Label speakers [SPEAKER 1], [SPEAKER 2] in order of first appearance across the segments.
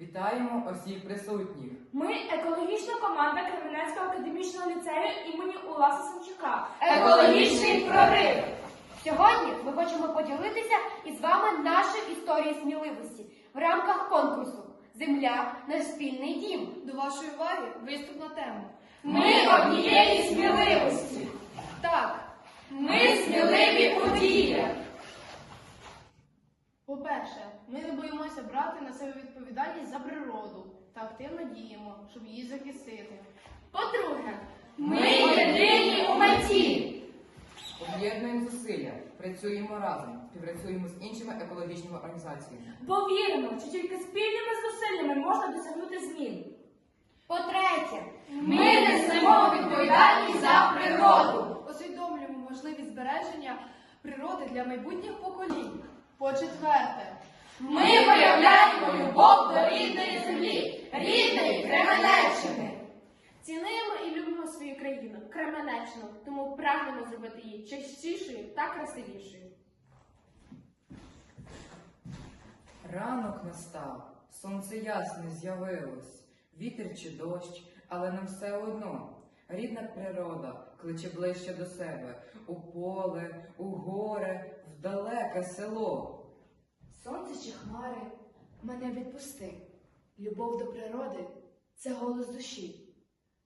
[SPEAKER 1] Вітаємо усіх присутніх.
[SPEAKER 2] Ми екологічна команда Кременецького академічного ліцею імені Уласа Самчука.
[SPEAKER 3] Екологічний прорив! Сьогодні ми хочемо поділитися із вами нашою історією сміливості в рамках конкурсу Земля наш спільний дім.
[SPEAKER 4] До вашої уваги виступ на тему.
[SPEAKER 3] Ми однієї сміливості.
[SPEAKER 4] Так,
[SPEAKER 3] Ми сміливі у
[SPEAKER 4] по-перше, ми не боїмося брати на себе відповідальність за природу та активно діємо, щоб її захистити.
[SPEAKER 3] По-друге, ми єдині у меті.
[SPEAKER 1] Об'єднуємо зусилля, працюємо разом, співпрацюємо з іншими екологічними організаціями.
[SPEAKER 2] Бо віримо, що тільки спільними зусиллями можна досягнути змін.
[SPEAKER 3] По-третє, ми несемо відповідальність за природу.
[SPEAKER 4] Усвідомлюємо можливість збереження природи для майбутніх поколінь. По-четверте,
[SPEAKER 3] Ми виявляємо любов до рідної землі, рідної Кременеччини.
[SPEAKER 2] Цінуємо і любимо свою країну, Кременеччину, тому прагнемо зробити її чистішою та красивішою.
[SPEAKER 1] Ранок настав, сонце ясне з'явилось, вітер чи дощ, але нам все одно. Рідна природа кличе ближче до себе, у поле, у горе, далеке село.
[SPEAKER 5] Сонце чи хмари, мене відпусти. Любов до природи це голос душі.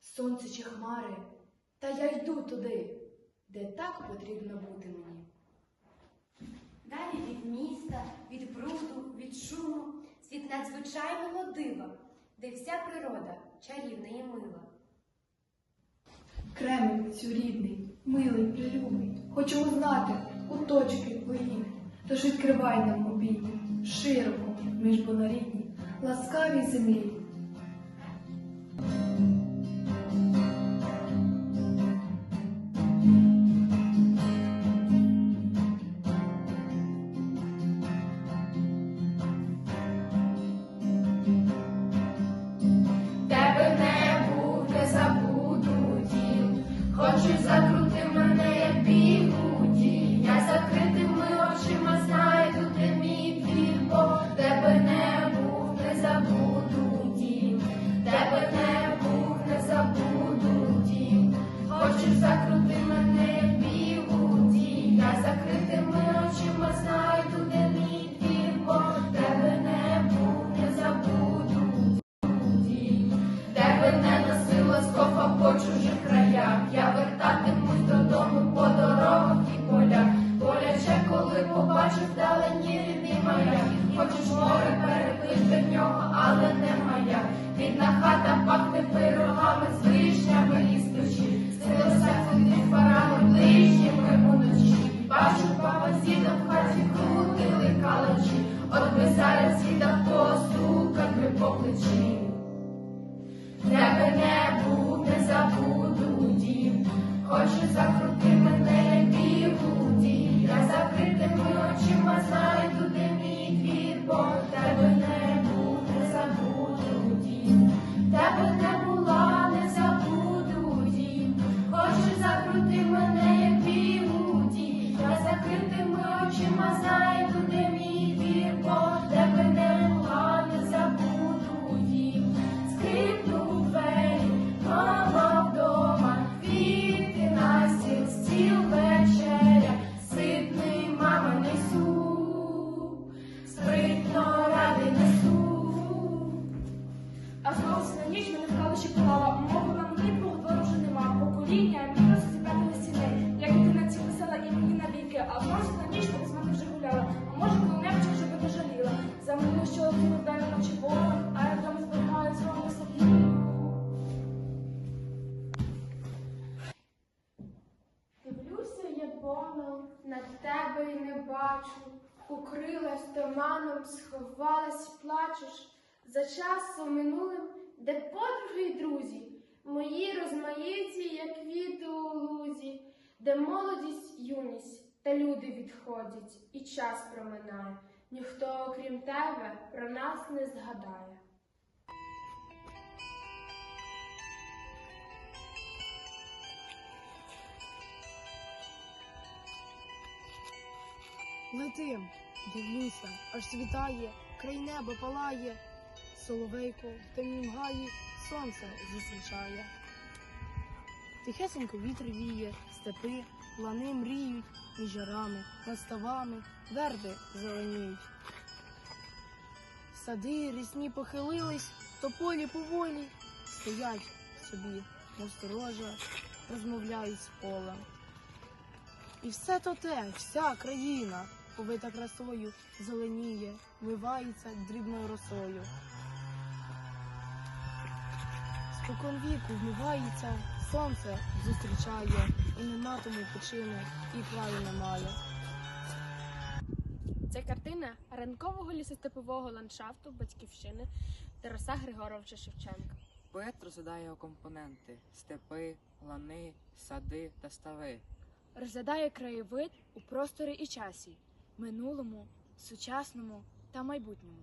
[SPEAKER 5] Сонце чи хмари, та я йду туди, де так потрібно бути мені.
[SPEAKER 3] Далі від міста, від бруду, від шуму, світ надзвичайного дива, де вся природа чарівна і мила.
[SPEAKER 6] Кремлівцю рідний, милий, прилюбний, хочемо знати куточки твої, тож відкривай нам обійми, широко, між бо на ласкавій землі.
[SPEAKER 3] Тебе не забуду дім, хочеш закрути От би зараз діда постукати по плечі. Тебе не буде, забуду дім, Хочу закрути мене, бігуді. Я закритими очима знайду, де мій двір, бо тебе не буде, забуду дім. Тебе не була, не забуду дім. Хочу закрути мене, бігуді. Я закритими очима знайду,
[SPEAKER 2] а знову на ніч з мене вже гуляла. А може, коли-небудь вже би не. За мене що день ночі Бога, а я вдома зберігаю свого собі.
[SPEAKER 7] Дивлюся, я боном, на тебе й не бачу. Укрилась туманом, сховалась, плачеш. За часом минулим, де подруги й друзі, мої розмаїті, як квіти у лузі, де молодість, юність та люди відходять, і час проминає. Ніхто, окрім тебе, про нас не згадає.
[SPEAKER 6] Летим, дивлюся, аж світає, край неба палає.
[SPEAKER 4] соловейко в темнім гаї сонце зустрічає. Тихесенько вітер віє, степи, лани мріють, між ярами, над ставами, зеленіють. Сади рісні похилились, тополі поволі стоять собі, мов розмовляють з полем. І все то те, вся країна, повита красою, зеленіє, вливається дрібною росою. Спокон віку вмивається, сонце зустрічає, і нема тому почину, і краю немає.
[SPEAKER 7] Це картина ранкового лісостепового ландшафту батьківщини Тараса Григоровича Шевченка.
[SPEAKER 1] Поет розглядає його компоненти степи, лани, сади та стави.
[SPEAKER 2] Розглядає краєвид у просторі і часі, минулому, сучасному та майбутньому.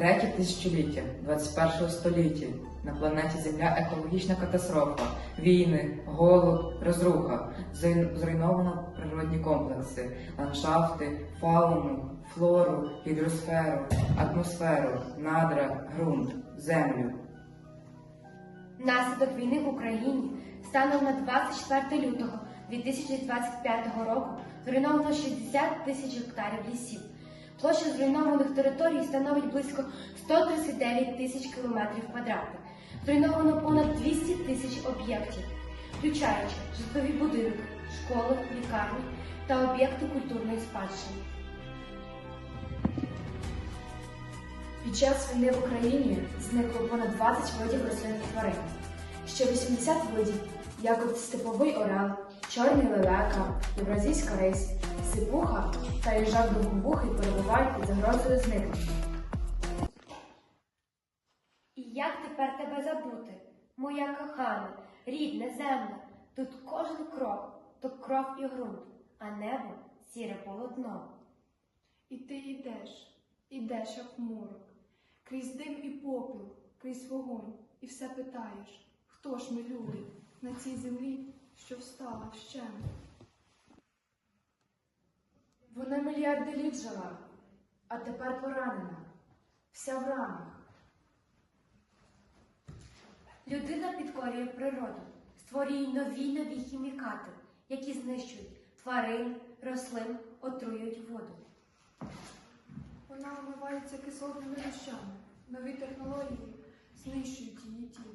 [SPEAKER 1] Третє тисячоліття 21 століття. На планеті Земля екологічна катастрофа, війни, голод, розруха, зруйновано природні комплекси, ландшафти, фауну, флору, гідросферу, атмосферу, надра, ґрунт, землю.
[SPEAKER 3] Наслідок війни в Україні станом на 24 лютого 2025 року зруйновано 60 тисяч гектарів лісів. Площа зруйнованих територій становить близько 139 тисяч кілометрів квадратних. Зруйновано понад 200 тисяч об'єктів, включаючи житлові будинки, школи, лікарні та об'єкти культурної спадщини.
[SPEAKER 5] Під час війни в Україні зникло понад 20 видів рослин і тварин. Ще 80 видів, як от степовий орел, чорний лелека, євразійська рись, сипуха та їжак довговухий перебувають під загрозою зникнення.
[SPEAKER 3] І як тепер тебе забути, моя кохана, рідна земля, тут кожен крок, то кров і ґрунт, а небо сіре полотно.
[SPEAKER 6] І ти йдеш, ідеш, як морок, крізь дим і попіл, крізь вогонь, і все питаєш, хто ж ми люди на цій землі, що встала вщент.
[SPEAKER 5] Вона мільярди літ жила, а тепер поранена, вся в ранах.
[SPEAKER 3] Людина підкорює природу, створює нові нові хімікати, які знищують тварин, рослин, отруюють воду.
[SPEAKER 6] Вона омивається кислотними дощами, нові технології знищують її тіло.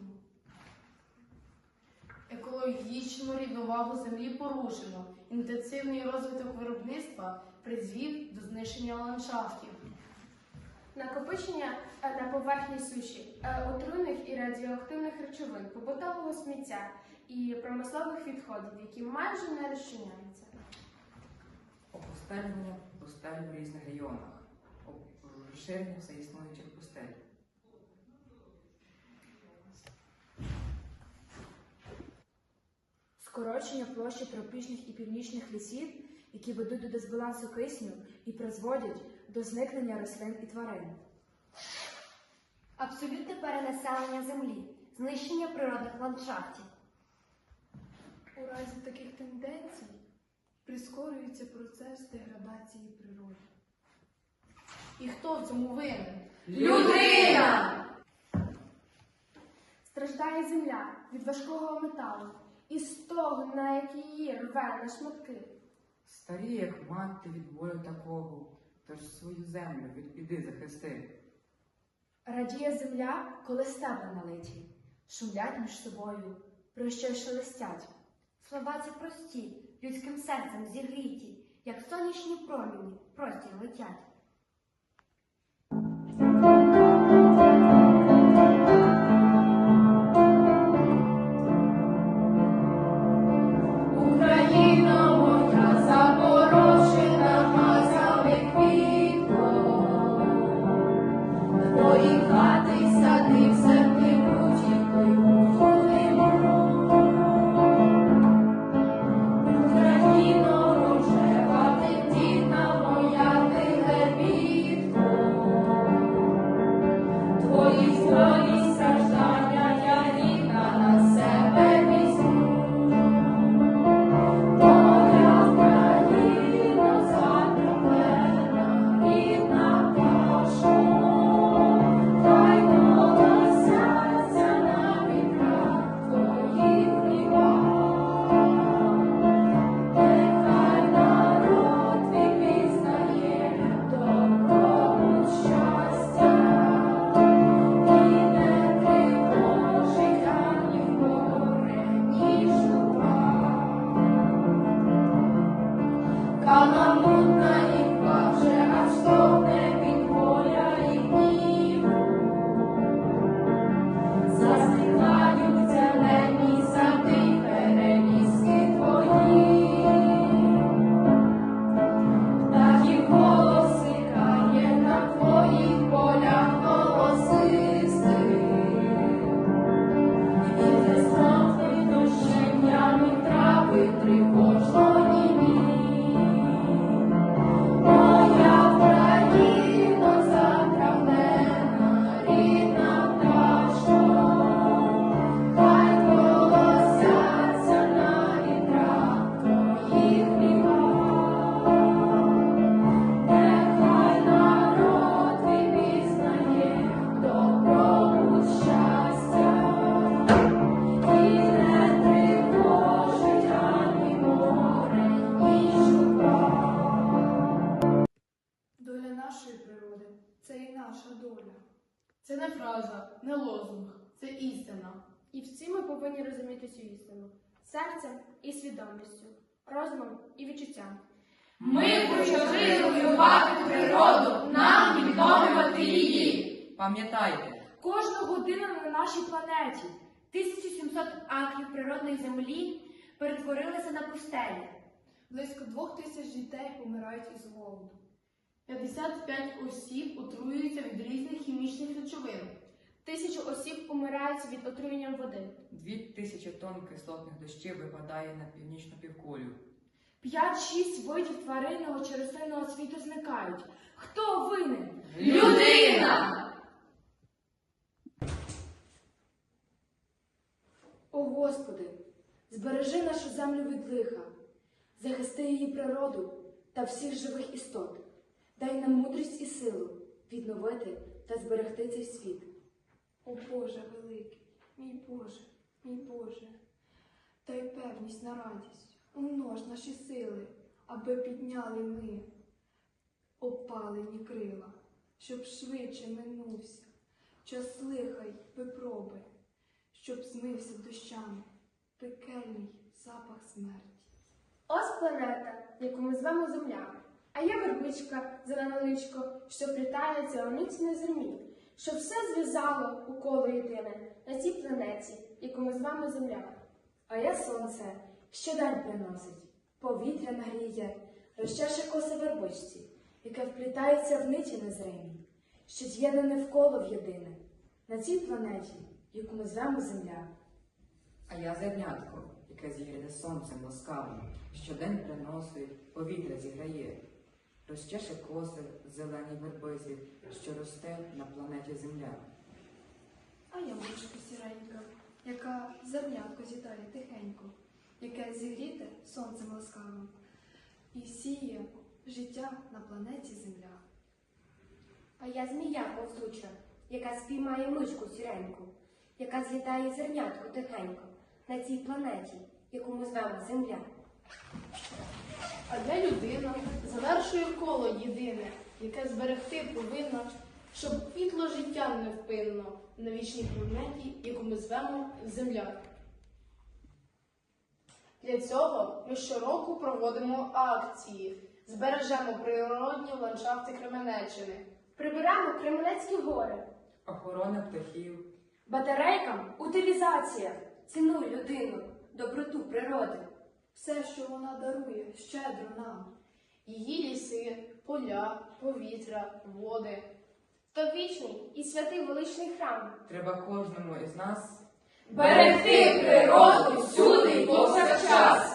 [SPEAKER 4] Екологічну рівновагу землі порушено. Інтенсивний розвиток виробництва призвів до знищення ландшафтів.
[SPEAKER 7] Накопичення е, на поверхні суші е, отруйних і радіоактивних речовин, побутового сміття і промислових відходів, які майже не розчиняються.
[SPEAKER 1] Опустелювання пустель в різних регіонах, Оп- розширення всеіснуючих пустель.
[SPEAKER 5] Скорочення площі тропічних і північних лісів, які ведуть до дисбалансу кисню і призводять до зникнення рослин і тварин.
[SPEAKER 3] Абсолютне перенаселення землі, знищення природних ландшафтів.
[SPEAKER 6] У разі таких тенденцій прискорюється процес деградації природи.
[SPEAKER 4] І хто в цьому винен?
[SPEAKER 8] Людина!
[SPEAKER 7] Страждає земля від важкого металу і стогна, як її рве на шматки.
[SPEAKER 1] Старі, як мати від болю такого, тож свою землю від біди захисти.
[SPEAKER 5] Радіє земля, коли стебла налиті, шумлять між собою, про щось шелестять.
[SPEAKER 3] Слова ці прості, людським серцем зігріті, як сонячні промені в простір летять.
[SPEAKER 6] Це
[SPEAKER 4] не фраза, не лозунг, це істина.
[SPEAKER 7] І всі ми повинні розуміти цю істину серцем і свідомістю, розумом і відчуттям.
[SPEAKER 8] Ми почали руйнувати природу, нам відновлювати її.
[SPEAKER 1] Пам'ятайте,
[SPEAKER 2] Кожна година на нашій планеті 1700 акрів природної землі перетворилися на пустелі.
[SPEAKER 6] Близько двох тисяч дітей помирають із голоду.
[SPEAKER 4] 55 осіб різних хімічних речовин.
[SPEAKER 7] Тисячі осіб помирають від отруєння води.
[SPEAKER 1] дві тисячі тонн кислотних дощів випадає на північну півкулю.
[SPEAKER 2] 5-6 видів тваринного чи рослинного світу зникають. Хто винен?
[SPEAKER 8] Людина!
[SPEAKER 5] О Господи, збережи нашу землю від лиха, захисти її природу та всіх живих істот. Дай нам мудрість і силу відновити та зберегти цей світ.
[SPEAKER 6] О Боже великий, мій Боже, мій Боже, дай певність на радість, умнож наші сили, аби підняли ми опалені крила, щоб швидше минувся час лиха й випроби, щоб змився дощами пекельний запах смерті.
[SPEAKER 7] Ось планета, яку ми звемо Земля. А є вербичка, зелена личко, що плітається у ниці на землі, що все зв'язало у коло єдине на цій планеті, яку ми звемо Земля.
[SPEAKER 5] А я сонце щодень приносить, повітря нагріє, розчеше коси вербичці, яке вплітається в ниті незримі, що з'єднане вколо в єдине, на цій планеті, яку ми звемо Земля.
[SPEAKER 1] А я зернятко, яке зігріде сонцем ласкавим, щодень приносить, повітря зіграє, розчеше коси зелені вербизи, що росте на планеті Земля.
[SPEAKER 6] А я мишка сіренька, яка зернятко зітає тихенько, яке зігріте сонцем ласкавим і сіє життя на планеті Земля.
[SPEAKER 9] А я змія повзуча, яка спіймає мишку сіреньку, яка злітає зернятко тихенько на цій планеті, яку ми звемо Земля.
[SPEAKER 4] А я людина завершує коло єдине, яке зберегти повинна, щоб квітло життя невпинно на вічній планеті, яку ми звемо Земля. Для цього ми щороку проводимо акції, збережемо природні ландшафти Кременеччини.
[SPEAKER 7] Прибираємо Кременецькі гори.
[SPEAKER 1] Охорона птахів,
[SPEAKER 2] Батарейкам утилізація.
[SPEAKER 9] Цінуй людину, доброту природи.
[SPEAKER 6] Все, що вона дарує, щедро нам.
[SPEAKER 4] Її ліси, поля, повітря, води.
[SPEAKER 7] То вічний і святий величний храм.
[SPEAKER 1] треба кожному із нас
[SPEAKER 8] Берегти природу всюди і повсякчас.